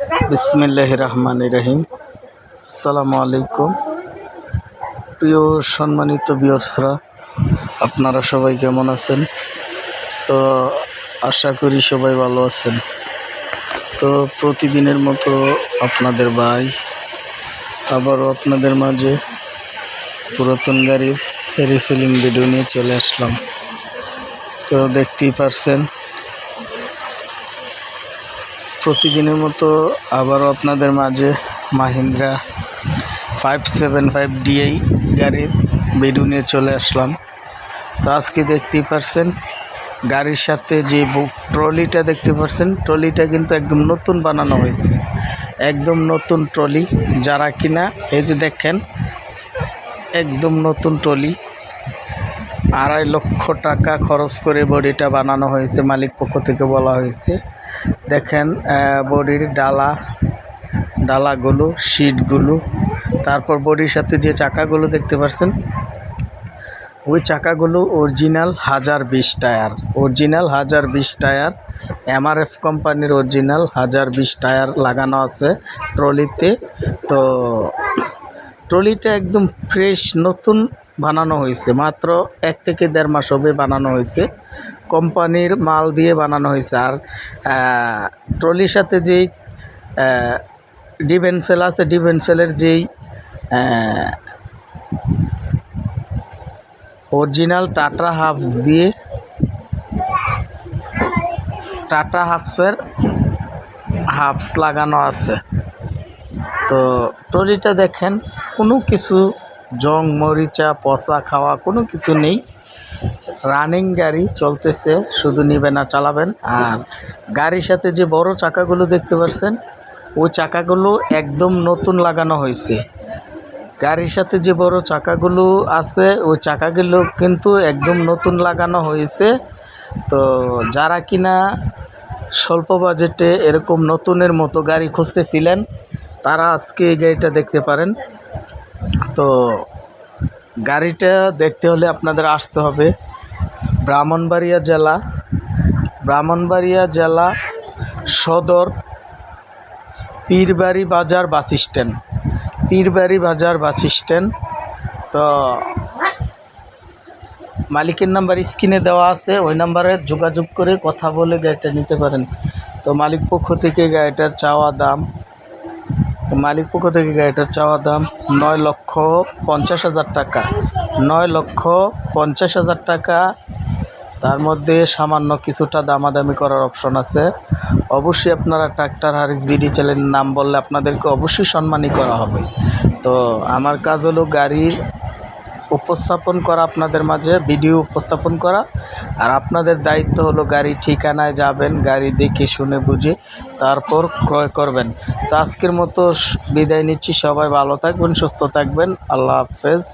বিসমিল্লাহ রহমান রহিম আসসালামু আলাইকুম প্রিয় সম্মানিত বিয়র্সরা আপনারা সবাই কেমন আছেন? তো আশা করি সবাই ভালো আছেন। তো প্রতিদিনের মতো আপনাদের ভাই, আবারও আপনাদের মাঝে পুরাতন গাড়ির রিসেলিং ভিডিও নিয়ে চলে আসলাম। তো দেখতেই পারছেন প্রতিদিনের মতো আবারও আপনাদের মাঝে Mahindra five seven five DI গাড়ির ভিডিও নিয়ে চলে আসলাম। তো আজকে দেখতেই পারছেন, গাড়ির সাথে যে ট্রলিটা দেখতে পাচ্ছেন ট্রলিটা কিন্তু একদম নতুন বানানো হয়েছে। একদম নতুন ট্রলি, যারা কিনা, এই যে দেখেন, একদম নতুন ট্রলি। আড়াই লক্ষ টাকা খরচ করে বডিটা বানানো হয়েছে, মালিক পক্ষ থেকে বলা হয়েছে। দেখেন বডির ডালা, ডালাগুলো, শিটগুলো, তারপর বডির সাথে যে চাকাগুলো দেখতে পাচ্ছেন ওই চাকাগুলো অরিজিনাল হাজার বিশ টায়ার। অরিজিনাল হাজার বিশ টায়ার, এমআরএফ কোম্পানির অরিজিনাল হাজার বিশ টায়ার লাগানো আছে ট্রলিতে। তো ট্রলিটা একদম ফ্রেশ, নতুন বানানো হয়েছে। মাত্র এক থেকে দেড় মাস হবে বানানো হয়েছে। কোম্পানির মাল দিয়ে বানানো হয়েছে। আর ট্রলির সাথে যেই ডিভেন্সেল আছে, ডিভেন্সেলের যেই অরিজিনাল টাটা হাফস দিয়ে, টাটা হাফসের হাফস লাগানো আছে। তো ট্রলিটা দেখেন, কোনো কিছু জং, মরিচা, পচা খাওয়া কোনো কিছু নেই। রানিং গাড়ি চলতেছে, শুধু নিবেন আর চালাবেন। আর গাড়ির সাথে যে বড় চাকাগুলো দেখতে পাচ্ছেন ওই চাকাগুলো একদম নতুন লাগানো হয়েছে। গাড়ির সাথে যে বড় চাকাগুলো আছে, ওই চাকাগুলো কিন্তু একদম নতুন লাগানো হয়েছে। তো যারা কিনা স্বল্প বাজেটে এরকম নতুনের মতো গাড়ি খুঁজতেছিলেন, তারা আজকে এই গাড়িটা দেখতে পারেন। তো গাড়িটা দেখতে হলে আপনাদের আসতে হবে। ব্রাহ্মণবাড়িয়া জেলা। ব্রাহ্মণবাড়িয়া জেলা সদর পীরবাড়ি বাজার বাস স্ট্যান্ড। পীরবাড়ি বাজার বাস স্ট্যান্ড। তো মালিকের নাম্বার স্ক্রিনে দেওয়া আছে, ওই নাম্বারে যোগাযোগ করে কথা বলে গাড়িটা নিতে পারেন। তো মালিক পক্ষ থেকে গাড়িটার চাওয়া দাম মালিক পক্ষ থেকে গাড়িটার চাওয়া দাম নয় লক্ষ পঞ্চাশ হাজার টাকা। নয় লক্ষ পঞ্চাশ হাজার টাকা। তার মধ্যে সামান্য কিছুটা দামাদামি করার অপশন আছে। অবশ্যই আপনারা ট্রাক্টর হারিস বিডি চ্যানেলের নাম বললে আপনাদেরকে অবশ্যই সম্মানই করা হবে। তো আমার কাজ হলো গাড়ির উপস্থাপন করা, আপনাদের মাঝে ভিডিও উপস্থাপন করা। আর আপনাদের দায়িত্ব হলো গাড়ি ঠিকানায় যাবেন, গাড়ি দেখে শুনে বুঝে তারপর ক্রয় করবেন। তো আজকের মতো বিদায় নিচ্ছি। সবাই ভালো থাকবেন, সুস্থ থাকবেন। আল্লাহ হাফেজ।